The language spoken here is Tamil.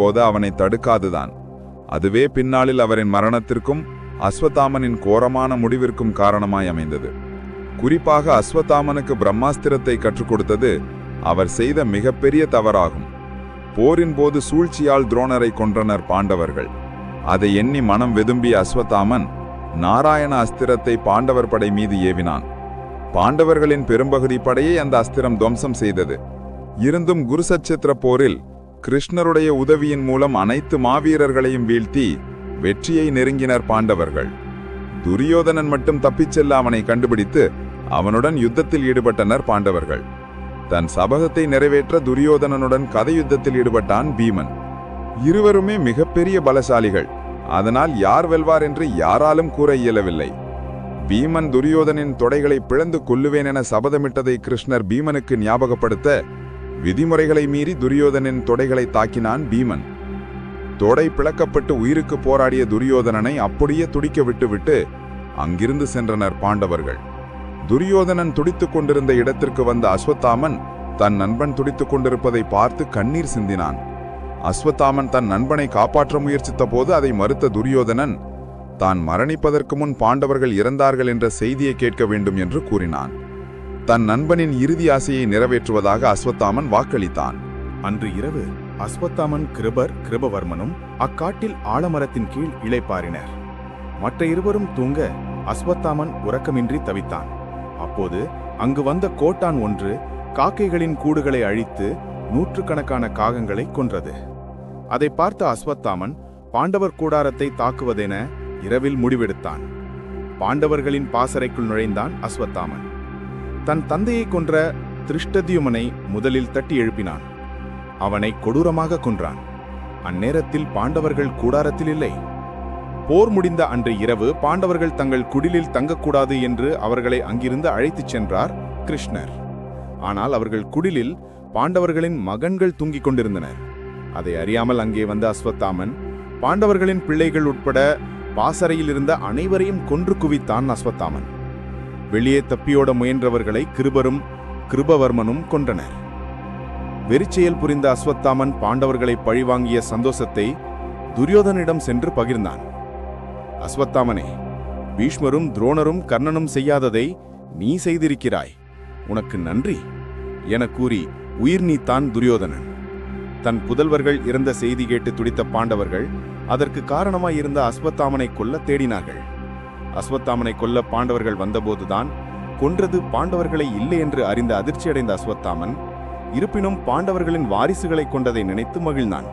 இப்போது அவனை தடுக்காதுதான். அதுவே பின்னாளில் அவரின் மரணத்திற்கும் அஸ்வத்தாமனின் கோரமான முடிவிற்கும் காரணமாய் அமைந்தது. குறிப்பாக அஸ்வத்தாமனுக்கு பிரம்மாஸ்திரத்தை கற்றுக் கொடுத்தது அவர் செய்த மிகப்பெரிய தவறாகும். போரின் போது சூழ்ச்சியால் துரோணரை கொன்றனர் பாண்டவர்கள். அதை எண்ணி மனம் வெதும்பிய அஸ்வத்தாமன் நாராயண அஸ்திரத்தை பாண்டவர் படை மீது ஏவினான். பாண்டவர்களின் பெரும்பகுதி படையை அந்த அஸ்திரம் துவம்சம் செய்தது. இருந்தும் குருசச்சத்திர போரில் கிருஷ்ணருடைய உதவியின் மூலம் அனைத்து மாவீரர்களையும் வீழ்த்தி வெற்றியை நெருங்கினர் பாண்டவர்கள். துரியோதனன் மட்டும் தப்பிச் செல்ல அவனை கண்டுபிடித்து அவனுடன் யுத்தத்தில் ஈடுபட்டனர் பாண்டவர்கள். தன் சபதத்தை நிறைவேற்ற துரியோதனனுடன் கதையுத்தத்தில் ஈடுபட்டான் பீமன். இருவருமே மிகப்பெரிய பலசாலிகள். அதனால் யார் வெல்வார் என்று யாராலும் கூற இயலவில்லை. பீமன் துரியோதனின் தொடைகளை பிளந்து கொல்லுவேன் என சபதமிட்டதை கிருஷ்ணர் பீமனுக்கு ஞாபகப்படுத்த விதிமுறைகளை மீறி துரியோதனின் தொடைகளை தாக்கினான் பீமன். தொடை பிளக்கப்பட்டு உயிருக்கு போராடிய துரியோதனனை அப்படியே துடிக்க விட்டுவிட்டு அங்கிருந்து சென்றனர் பாண்டவர்கள். துரியோதனன் துடித்துக் கொண்டிருந்த இடத்திற்கு வந்த அஸ்வத்தாமன் தன் நண்பன் துடித்துக் கொண்டிருப்பதை பார்த்து கண்ணீர் சிந்தினான். அஸ்வத்தாமன் தன் நண்பனை காப்பாற்ற முயற்சித்த போது அதை மறுத்த துரியோதனன் தான் மரணிப்பதற்கு முன் பாண்டவர்கள் இறந்தார்கள் என்ற செய்தியை கேட்க வேண்டும் என்று கூறினான். தன் நண்பனின் இறுதி ஆசையை நிறைவேற்றுவதாக அஸ்வத்தாமன் வாக்களித்தான். அன்று இரவு அஸ்வத்தாமன் கிருபர் கிருபவர்மனும் அக்காட்டில் ஆலமரத்தின் கீழ் இளைப்பாறினர். மற்ற இருவரும் தூங்க அஸ்வத்தாமன் உறக்கமின்றி தவித்தான். அப்போது அங்கு வந்த கோட்டான் ஒன்று காக்கைகளின் கூடுகளை அழித்து நூற்றுக்கணக்கான காகங்களை கொன்றது. அதை பார்த்த அஸ்வத்தாமன் பாண்டவர் கூடாரத்தை தாக்குவதென இரவில் முடிவெடுத்தான். பாண்டவர்களின் பாசறைக்குள் நுழைந்தான் அஸ்வத்தாமன். தன் தந்தையை கொன்ற திருஷ்டத்யுமனை முதலில் தட்டி எழுப்பினான். அவனை கொடூரமாக கொன்றான். அந்நேரத்தில் பாண்டவர்கள் கூடாரத்தில் இல்லை. போர் முடிந்த அன்று இரவு பாண்டவர்கள் தங்கள் குடிலில் தங்கக்கூடாது என்று அவர்களை அங்கிருந்து அழைத்துச் சென்றார் கிருஷ்ணர். ஆனால் அவர்கள் குடிலில் பாண்டவர்களின் மகன்கள் தூங்கிக் கொண்டிருந்தனர். அதை அறியாமல் அங்கே வந்த அஸ்வத்தாமன் பாண்டவர்களின் பிள்ளைகள் உட்பட பாசறையில் இருந்த அனைவரையும் கொன்று குவித்தான் அஸ்வத்தாமன். வெளியே தப்பியோட முயன்றவர்களை கிருபரும் கிருபவர்மனும் கொன்றனர். வெறிச்செயல் புரிந்த அஸ்வத்தாமன் பாண்டவர்களை பழிவாங்கிய சந்தோஷத்தை துரியோதனிடம் சென்று பகிர்ந்தான். அஸ்வத்தாமனே பீஷ்மரும் துரோணரும் கர்ணனும் செய்யாததை நீ செய்திருக்கிறாய். உனக்கு நன்றி என கூறி உயிர் நீத்தான் துரியோதனன். தன் புதல்வர்கள் இறந்த செய்தி கேட்டு துடித்த பாண்டவர்கள் அதற்கு காரணமாய் இருந்த அஸ்வத்தாமனை கொல்ல தேடினார்கள். அஸ்வத்தாமனை கொல்ல பாண்டவர்கள் வந்தபோதுதான் கொன்றது பாண்டவர்களை இல்லை என்று அறிந்த அதிர்ச்சியடைந்த அஸ்வத்தாமன் இருப்பினும் பாண்டவர்களின் வாரிசுகளை கொண்டதை நினைத்து மகிழ்ந்தான்.